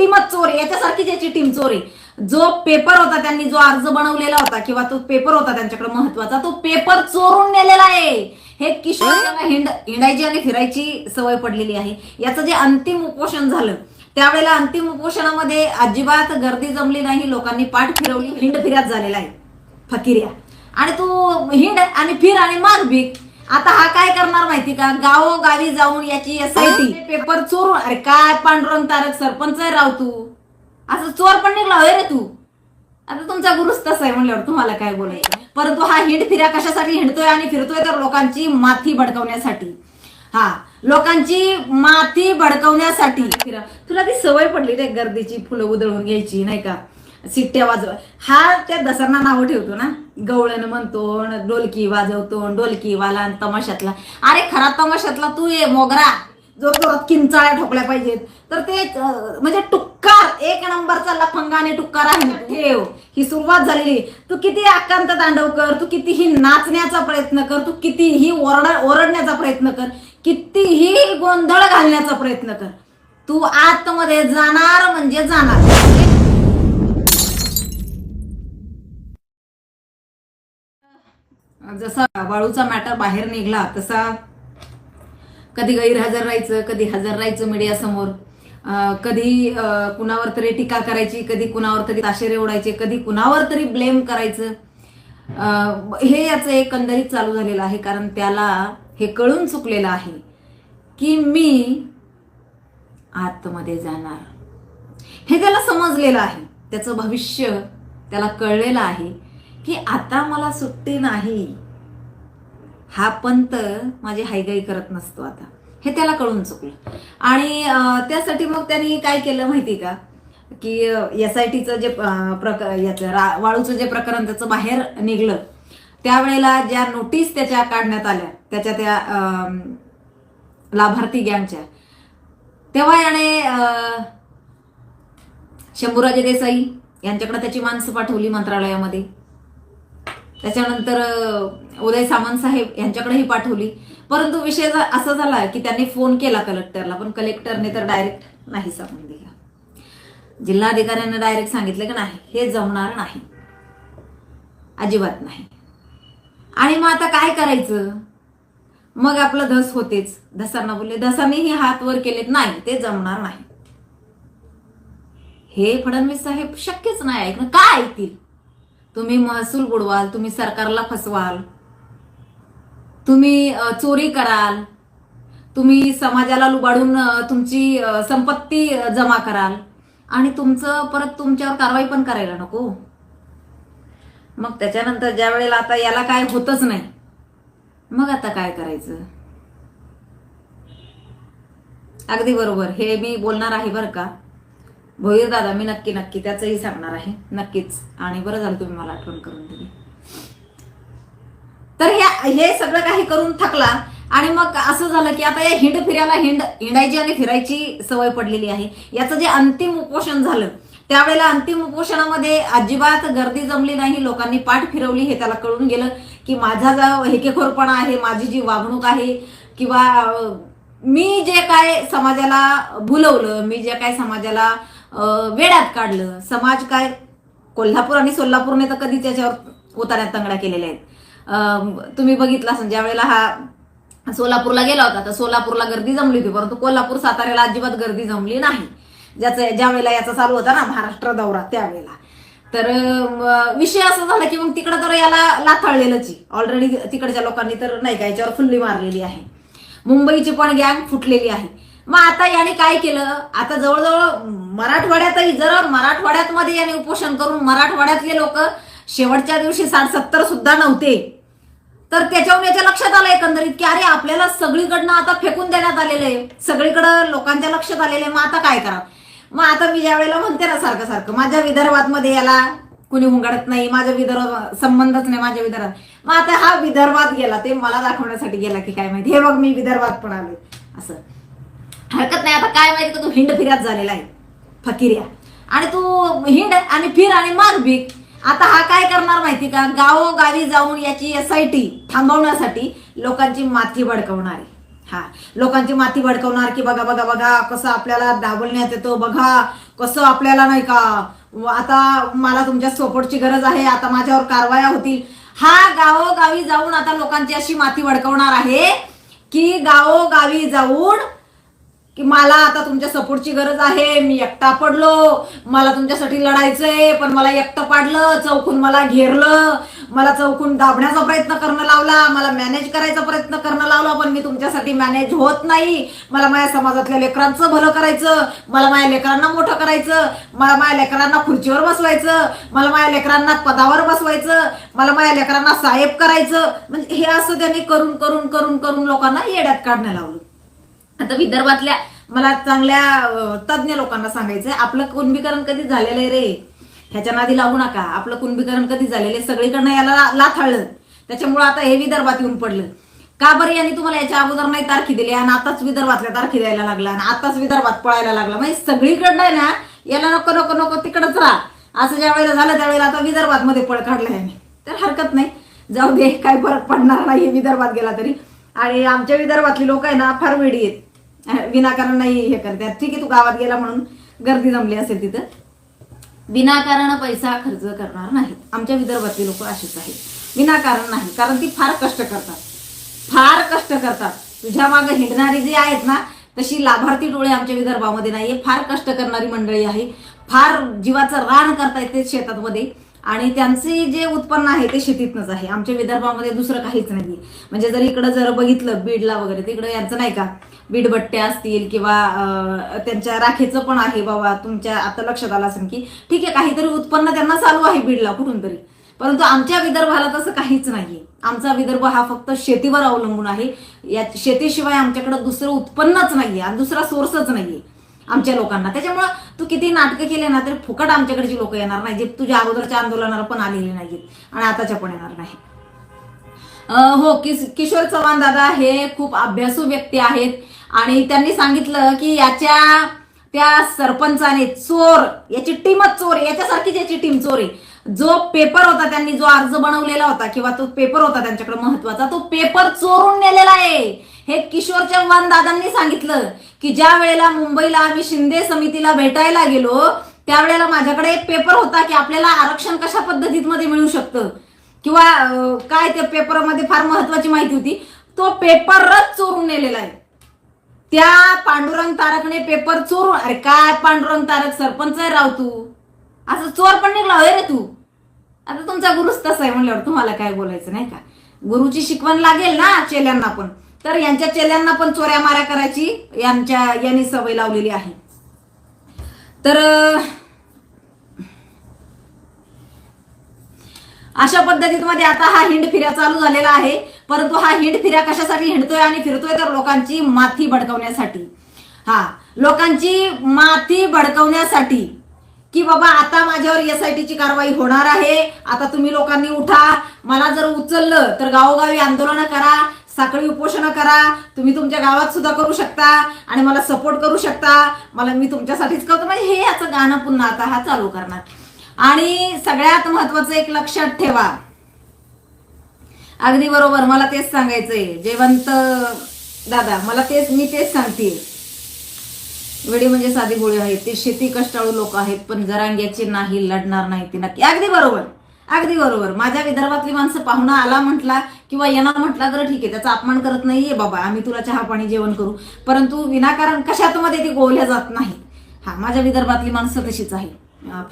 टीमच चोर आहे याच्यासारखीच याची टीम चोर. आहे जो पेपर होता त्यांनी जो अर्ज बनवलेला होता किंवा तो पेपर होता त्यांच्याकडे महत्त्वाचा तो पेपर चोरून नेलेला आहे. हे किशोर हिंड हिंडायची आणि फिरायची सवय पडलेली आहे. याचं जे अंतिम उपोषण झालं त्यावेळेला अंतिम उपोषणामध्ये अजिबात गर्दी जमली नाही लोकांनी पाठ फिरवली हिंड फिर्यात झालेला आहे फकिर्या आणि तू हिंड आणि फिर आणि माग भीक आता हा काय करणार माहिती का? गावोगावी जाऊन याची एस आय टी पेपर चोरून अरे काय पांडुरंग तारक सरपंच आहे राव तू? असं चोर पण निघला होय रे तू. आता तुमचा गुरुच तसा आहे म्हणल्यावर तुम्हाला काय बोलायचं? परंतु हा हिंड फिरा कशासाठी हिंडतोय आणि फिरतोय तर लोकांची माथी भडकवण्यासाठी. हा लोकांची माथी भडकवण्यासाठी. तुला ती सवय पडली रे गर्दीची फुलं उधळून घ्यायची नाही का? सिट्ट्या वाजव. हा त्या दसऱ्यांना नावं ठेवतो ना. गवळण म्हणतो डोलकी वाजवतो डोलकी वाला तमाशातला. अरे खरा तमाशातला तू ये मोगरा. जो जोरात किंचाळ्या ठोकल्या पाहिजेत. तर ते म्हणजे टुक्कार एक नंबरचा लफंगा आणि टुक्कार आहे. ठेव. ही सुरुवात झालेली. तू किती आकांत तांडव कर तू कितीही नाचण्याचा प्रयत्न कर तू कितीही ओरड ओरडण्याचा प्रयत्न कर कितीही गोंधळ घालण्याचा प्रयत्न कर. तू आतमध्ये जाणार म्हणजे जाणार. जसा वाळूचा मॅटर बाहेर निघला तसा कधी गैरहजर राहायचं कधी हजर राहायचं मीडियासमोर. समोर कधी कुणावर तरी टीका करायची कधी कुणावर तरी ताशेरे ओढायचे कधी कुणावर तरी ब्लेम करायचं. हे याचं एकंदरीत चालू झालेलं आहे कारण त्याला हे कळून चुकलेलं आहे की मी आतमध्ये जाणार. हे त्याला समजलेलं आहे. त्याचं भविष्य त्याला कळलेलं आहे. की आता मला सुट्टी नाही. हा पंत माझी हायगाई करत नसतो आता. हे त्याला कळून चुकलं. आणि त्यासाठी मग त्यांनी काय केलं माहिती का? की एस आय टीचं जे अं, प्रक याचं रा वाळूचं जे प्रकरण त्याचं बाहेर निघलं त्यावेळेला ज्या नोटीस त्याच्या काढण्यात आल्या त्याच्या त्या अं, लाभार्थी गँगच्या तेव्हा याने शंभूराजे देसाई यांच्याकडे त्याची माणसं पाठवली मंत्रालयामध्ये. त्याच्यानंतर उदय सामंत साहेब यांच्याकडेही पाठवली. परंतु विषय असा झाला की त्यांनी फोन केला कलेक्टरला पण कलेक्टरने तर डायरेक्ट नाही सांगून दिला. जिल्हाधिकाऱ्यांना डायरेक्ट सांगितलं की नाही हे जमणार नाही. अजिबात नाही. आणि मग आता काय करायचं? मग आपलं धस होतेच. धसांना बोलले धसांनीही हात वर केलेत. नाही ते जमणार नाही. हे फडणवीस साहेब शक्यच नाही ऐकणं का ऐकतील? तुम्ही महसूल बुडवाल तुम्ही सरकारला फसवाल. तुम्ही चोरी कराल. तुम्ही समाजाला लुबाडून तुमची संपत्ती जमा कराल. आणि तुमचं परत तुमच्यावर कारवाई पण करायला नको. मग त्याच्यानंतर ज्या वेळेला आता याला काय होतच नाही मग आता काय करायचं? अगदी बरोबर. हे मी बोलणार आहे बरं का? भोईर दादा मी नक्की नक्की त्याचंही सांगणार आहे. नक्कीच. आणि बरं झालं तुम्ही मला आठवण करून दिली. तर हे हे सगळं काही करून थकला. आणि मग असं झालं की आता या हिंड फिरायला हिंड हिंडायची आणि फिरायची सवय पडलेली आहे. याचं जे अंतिम उपोषण झालं त्यावेळेला अंतिम उपोषणामध्ये अजिबात गर्दी जमली नाही. लोकांनी पाठ फिरवली हे त्याला कळून गेलं की माझा जो हेकेखोरपणा आहे माझी जी वागणूक आहे किंवा मी जे काय समाजाला भुलवलं मी जे काय समाजाला वेळात वेड्यात काढलं. समाज काय कोल्हापूर आणि सोलापूरने तर कधी त्याच्यावर उतार्यात तंगड्या केलेल्या आहेत. तुम्ही बघितला असेल ज्या वेळेला हा सोलापूरला गेला होता तर सोलापूरला गर्दी जमली होती परंतु कोल्हापूर साताऱ्याला अजिबात गर्दी जमली नाही. ज्याचं ज्या वेळेला याचा चालू होता ना महाराष्ट्र दौरा त्यावेळेला. तर विषय असा झाला की मग तिकडं तर याला लाथाळलेलंच ऑलरेडी तिकडच्या लोकांनी तर नाही का याच्यावर फुल्ली मारलेली आहे. मुंबईची पण गँग फुटलेली आहे. मग आता याने काय केलं? आता जवळजवळ मराठवाड्यातही जर मराठवाड्यात मध्ये याने उपोषण करून मराठवाड्यातले लोक शेवटच्या दिवशी साठ सत्तर सुद्धा नव्हते. तर त्याच्यावर याच्या लक्षात आलं एकंदरीत की अरे आपल्याला सगळीकडनं आता फेकून देण्यात आलेलं आहे. सगळीकडं लोकांच्या लक्षात आलेलं आहे. मग आता काय करा मग आता मी ज्या वेळेला म्हणते ना सारखं सारखं माझ्या विदर्भात मध्ये याला कुणी हुंगाडत नाही माझ्या विदर्भ संबंधच नाही माझ्या विदर्भात. मग आता हा विदर्भात गेला ते मला दाखवण्यासाठी गेला की काय माहिती? हे बघ मी विदर्भात पण आले असं. हरकत नाही. आता काय माहिती का तू हिंड फिरात झालेला आहे. फकिर्या आणि तू हिंड आणि फिर आणि माग भीक. आता हा काय करणार माहिती का? गावोगावी जाऊन याची एस आय टी थांबवण्यासाठी लोकांची माती भडकवणार हा. लोकांची माती भडकवणार की बघा बघा बघा कसं आपल्याला दाबवण्यात येतो. बघा कसं आपल्याला नाही का आता मला तुमच्या सपोर्टची गरज आहे. आता माझ्यावर कारवाया होतील. हा गावोगावी जाऊन आता लोकांची अशी माती भडकवणार आहे की गावोगावी जाऊन की मला आता तुमच्या सपोर्टची गरज आहे मी एकटा पडलो मला तुमच्यासाठी लढायचंय पण मला एकटं पाडलं चौकून मला घेरलं मला चौकून दाबण्याचा प्रयत्न करणं लावला मला मॅनेज करायचा प्रयत्न करणं लावला पण मी तुमच्यासाठी मॅनेज होत नाही. मला माझ्या समाजातल्या लेकरांचं भलं करायचं मला माझ्या लेकरांना मोठं करायचं मला माझ्या लेकरांना खुर्चीवर बसवायचं मला माझ्या लेकरांना पदावर बसवायचं मला माझ्या लेकरांना साहेब करायचं. म्हणजे हे असं त्यांनी करून करून करून करून लोकांना येड्यात काढण्याला लावलं. आता विदर्भातल्या मला चांगल्या तज्ज्ञ लोकांना सांगायचंय आपलं कुंभीकरण कधी झालेलं आहे रे? ह्याच्या नादी लागू नका. आपलं कुंभीकरण कधी झालेलं आहे? सगळीकडनं याला लाथळलं लाथाळलं त्याच्यामुळे आता हे विदर्भात येऊन पडलं. का बरं यांनी तुम्हाला याच्या अगोदर नाही तारखी दिली? आणि आताच विदर्भातल्या तारखी द्यायला लागला. आणि आताच विदर्भात पळायला लागला. म्हणजे सगळीकडनं आहे ना याला नको नको नको तिकडच राहा. असं ज्या वेळेला झालं त्यावेळेला आता विदर्भात मध्ये पळ काढला याने. तर हरकत नाही. जाऊ दे काही फरक पडणार नाही. विदर्भात गेला तरी. आणि आमच्या विदर्भातली लोक आहे ना फार वेडी आहेत. विनाकारण नाही हे करतात ठीक आहे तू गावात गेला म्हणून गर्दी जमली असेल तिथं. विनाकारण पैसा खर्च करणार नाहीत. आमच्या विदर्भातली लोक अशीच आहेत. विनाकारण नाही कारण ती फार कष्ट करतात. फार कष्ट करतात. तुझ्या मागे हिंडणारी जी आहेत ना तशी लाभार्थी डोळे आमच्या विदर्भामध्ये नाहीये. फार कष्ट करणारी मंडळी आहे. फार जीवाचं रान करता येते शेतामध्ये. आणि त्यांचे जे उत्पन्न आहे ते शेतीतनंच आहे. आमच्या विदर्भामध्ये दुसरं काहीच नाही म्हणजे जर इकडं जर बघितलं बीडला वगैरे तिकडं यांचं नाही का? बीडबट्ट्या असतील किंवा त्यांच्या राखेचं पण आहे बाबा तुमच्या आता लक्षात आलं असेल की ठीक आहे काहीतरी उत्पन्न त्यांना चालू आहे बीडला कुठून तरी. परंतु आमच्या विदर्भाला तसं काहीच नाहीये. आमचा विदर्भ हा फक्त शेतीवर अवलंबून आहे. या शेतीशिवाय आमच्याकडे दुसरं उत्पन्नच नाहीये आणि दुसरा सोर्सच नाहीये. आमच्या लोकांना. त्याच्यामुळं तू किती नाटकं केले ना तरी फुकट आमच्याकडची लोक येणार नाही जे तुझ्या अगोदरच्या आंदोलनाला पण आलेली नाहीत आणि आताच्या पण येणार नाही. हो किस किशोर चव्हाण दादा हे खूप अभ्यासू व्यक्ती आहेत आणि त्यांनी सांगितलं की याच्या त्या सरपंचाने चोर याची टीमच चोर याच्यासारखीच याची टीम चोर आहे. जो पेपर होता त्यांनी जो अर्ज बनवलेला होता किंवा तो पेपर होता त्यांच्याकडे महत्त्वाचा तो पेपर चोरून नेलेला आहे. हे किशोर चव्हाण दादांनी सांगितलं की ज्या वेळेला मुंबईला आम्ही शिंदे समितीला भेटायला गेलो त्यावेळेला माझ्याकडे एक पेपर होता की आपल्याला आरक्षण कशा पद्धतीमध्ये मिळू शकतं? किंवा काय त्या पेपरमध्ये फार महत्वाची माहिती होती? तो पेपरच चोरून नेलेला आहे. त्या पांडुरंग तारकने पेपर चोरून अरे काय पांडुरंग तारक सरपंच आहे राव तू? असं चोर पण निघला होय रे तू. आता तुमचा गुरुच तसा आहे म्हणल्यावर तुम्हाला काय बोलायचं नाही का? गुरुची शिकवण लागेल ना चेल्यांना पण. तर यांच्या चेल्यांना पण चोऱ्या माऱ्या करायची यांच्या यांनी सवय लावलेली आहे. तर अशा अशा पद्धतीमध्ये आता हा हिंड फिऱ्या चालू झालेला आहे. परंतु हा हिंड फिऱ्या कशासाठी हिंडतोय आणि फिरतोय तर लोकांची माथी भडकवण्यासाठी. हा लोकांची माथी भडकवण्यासाठी की बाबा आता माझ्यावर एस आय टीची कारवाई होणार आहे. आता तुम्ही लोकांनी उठा. मला जर उचललं तर गावोगावी आंदोलनं करा साखळी उपोषणं करा. तुम्ही तुमच्या गावात सुद्धा करू शकता आणि मला सपोर्ट करू शकता. मला मी तुमच्यासाठीच करतो. म्हणजे हे याचं गाणं पुन्हा आता हा चालू करणार. आणि सगळ्यात महत्वाचं एक लक्षात ठेवा. अगदी बरोबर मला तेच सांगायचंय. जयवंत दादा मला तेच मी तेच सांगते वेडी म्हणजे साधी गोळी आहेत ते. शेती कष्टाळू लोक आहेत पण जरांग्याचे नाही लढणार नाही ते नक्की. अगदी बरोबर. अगदी बरोबर. माझ्या विदर्भातली माणसं पाहुणा आला म्हटला किंवा येणार म्हटला तर ठीक आहे. त्याचा अपमान करत नाहीये बाबा आम्ही तुला चहा पाणी जेवण करू. परंतु विनाकारण कशात मध्ये ती गोवल्या जात नाहीत हा माझ्या विदर्भातली माणसं तशीच आहे.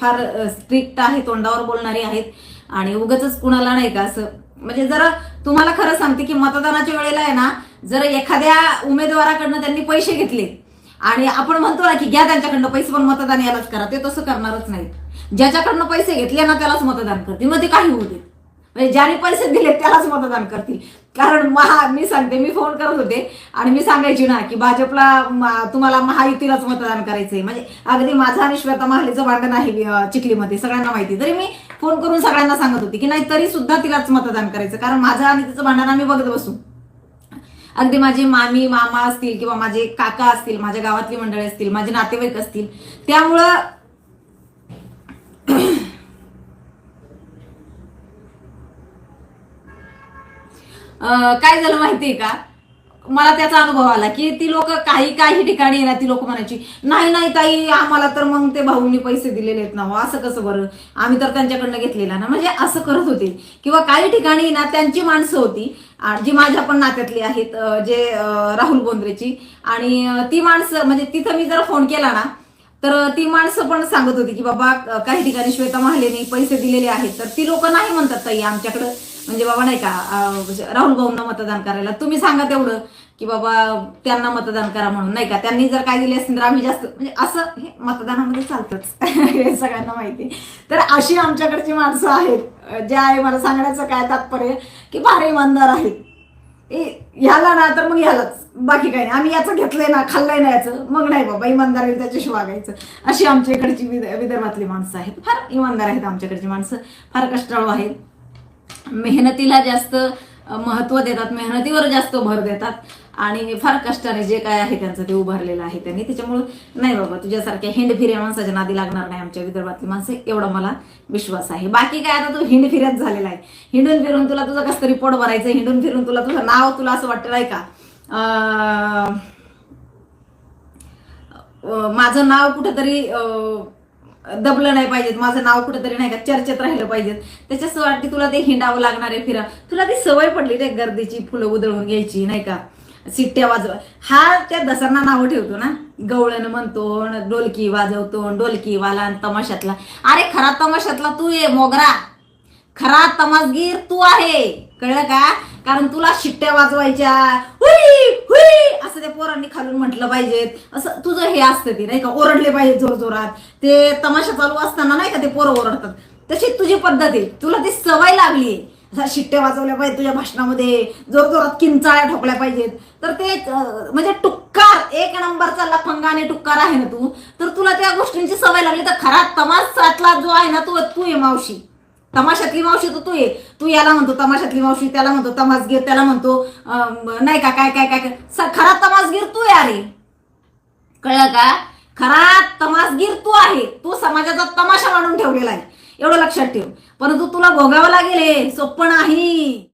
फार स्ट्रिक्ट आहे तोंडावर बोलणारी आहेत. आणि उगच कुणाला नाही का असं. म्हणजे जर तुम्हाला खरं सांगते की मतदानाच्या वेळेला आहे ना जर एखाद्या उमेदवाराकडनं त्यांनी पैसे घेतले आणि आपण म्हणतो ना की घ्या त्यांच्याकडनं पैसे पण मतदान यालाच करा. ते तसं करणारच नाही. ज्याच्याकडनं पैसे घेतले ना त्यालाच मतदान करतील. मग ते काही होऊ दे म्हणजे ज्याने पैसे दिले त्यालाच मतदान करतील. कारण महा मी सांगते मी फोन करत होते आणि मी सांगायची ना की भाजपला तुम्हाला महायुतीलाच मतदान करायचंय. म्हणजे अगदी माझा आणि श्वेता महालीचं भांडण आहे चिखलीमध्ये. सगळ्यांना माहिती. तरी मी फोन करून सगळ्यांना सांगत होती की नाही तरी सुद्धा तिलाच मतदान करायचं. कारण माझं आणि तिचं भांडण आम्ही बघत बसू. अगदी माझे मामी मामा असतील किंवा माझे काका असतील माझ्या गावातली मंडळी असतील माझे नातेवाईक असतील त्यामुळं काय झालं माहितीये का? मला त्याचा अनुभव आला की ती लोक काही काही ठिकाणी ना ती लोक म्हणायची नाही नाही ताई आम्हाला तर मग ते भाऊंनी पैसे दिलेले आहेत ना हो, असं कसं बरं? आम्ही तर त्यांच्याकडनं घेतलेला ना. म्हणजे असं करत होते. किंवा काही ठिकाणी ना त्यांची माणसं होती जी माझ्या पण नात्यातली आहेत जे राहुल बोंद्रेची. आणि ती माणसं म्हणजे तिथं मी जर फोन केला ना तर ती माणसं पण सांगत होती की बाबा काही ठिकाणी श्वेता महालेने पैसे दिलेले आहेत. तर ती लोक नाही म्हणतात ताई आमच्याकडं म्हणजे बाबा नाही का म्हणजे राहुल भाऊंना मतदान करायला. तुम्ही सांगा तेवढं की बाबा त्यांना मतदान करा म्हणून. नाही का त्यांनी जर काय दिले असतील तर आम्ही जास्त म्हणजे असं हे मतदानामध्ये चालतंच. हे सगळ्यांना माहिती तर अशी आमच्याकडची माणसं आहेत जे आहे मला सांगण्याचं काय तात्पर्य की फार इमानदार आहेत. ह्याला ना तर मग ह्यालाच. बाकी काही नाही. आम्ही याचं घेतलंय ना खाल्लंय ना याचं. मग नाही बाबा इमानदार आहे त्याच्याशी वागायचं. अशी आमच्या इकडची विदर्भातली माणसं आहेत. फार इमानदार आहेत आमच्याकडची माणसं. फार कष्टाळू आहेत. मेहनतीला जास्त महत्त्व देतात मेहनतीवर जास्त भर देतात. आणि फार कष्टाने जे काय आहे त्यांचं ते उभारलेलं आहे त्यांनी. त्याच्यामुळं नाही बाबा तुझ्यासारख्या हिंडफिऱ्या माणसाच्या नादी लागणार नाही आमच्या विदर्भातली माणसं. एवढा मला विश्वास आहे. बाकी काय आता तू हिंडफिऱ्यात झालेला आहे. हिंडून फिरून तुला तुझं कसं तरी पोट भरायचं हिंडून फिरून तुला तुझं नाव तुला असं वाटतं नाही का? माझं नाव कुठेतरी दबलं नाही पाहिजेत माझं नाव कुठेतरी नाही का चर्चेत राहिलं पाहिजेत. त्याच्याच वाटते तुला ते हिंडावं लागणार आहे फिरा तुला ती सवय पडली रे गर्दीची फुलं उधळून घ्यायची नाही का? सिट्ट्या वाजव. हा त्या दसऱ्यांना नावं ठेवतो ना. गवळण म्हणतो डोलकी वाजवतो डोलकी वाला तमाशातला. अरे खरा तमाशातला तू ये मोगरा. खरा तमासगीर तू आहे. कळलं का? कारण तुला शिट्ट्या वाजवायच्या. हुई हुई असं त्या पोरांनी खालून म्हटलं पाहिजेत असं तुझं हे असतं ते नाही का? ओरडले पाहिजे जोर जोरात ते तमाशा चालू असताना नाही का ते पोरं ओरडतात? तशी तुझी पद्धत आहे. तुला ती सवय लागली. असा शिट्ट्या वाजवल्या पाहिजे तुझ्या भाषणामध्ये. जोर जोरात किंचाळ्या ठोकल्या पाहिजेत. तर ते म्हणजे टुक्कार एक नंबरचा लफंगा आणि टुक्कार आहे ना तू. तर तुला त्या गोष्टींची सवय लागली. तर खरा तमाशातला जो आहे ना तू तू आहे मावशी. तमाशातली मावशी तर तू ये. तू याला म्हणतो तमाशातली मावशी त्याला म्हणतो तमासगीर त्याला म्हणतो अं, नाही का काय काय काय काय. खरा तमासगीर तू आहे अरे. कळलं का? खरा तमासगीर तू आहे. तू समाजाचा तमाशा मांडून ठेवलेला आहे. एवढं लक्षात ठेव. परंतु तुला भोगावं लागेल हे. सोपं नाही.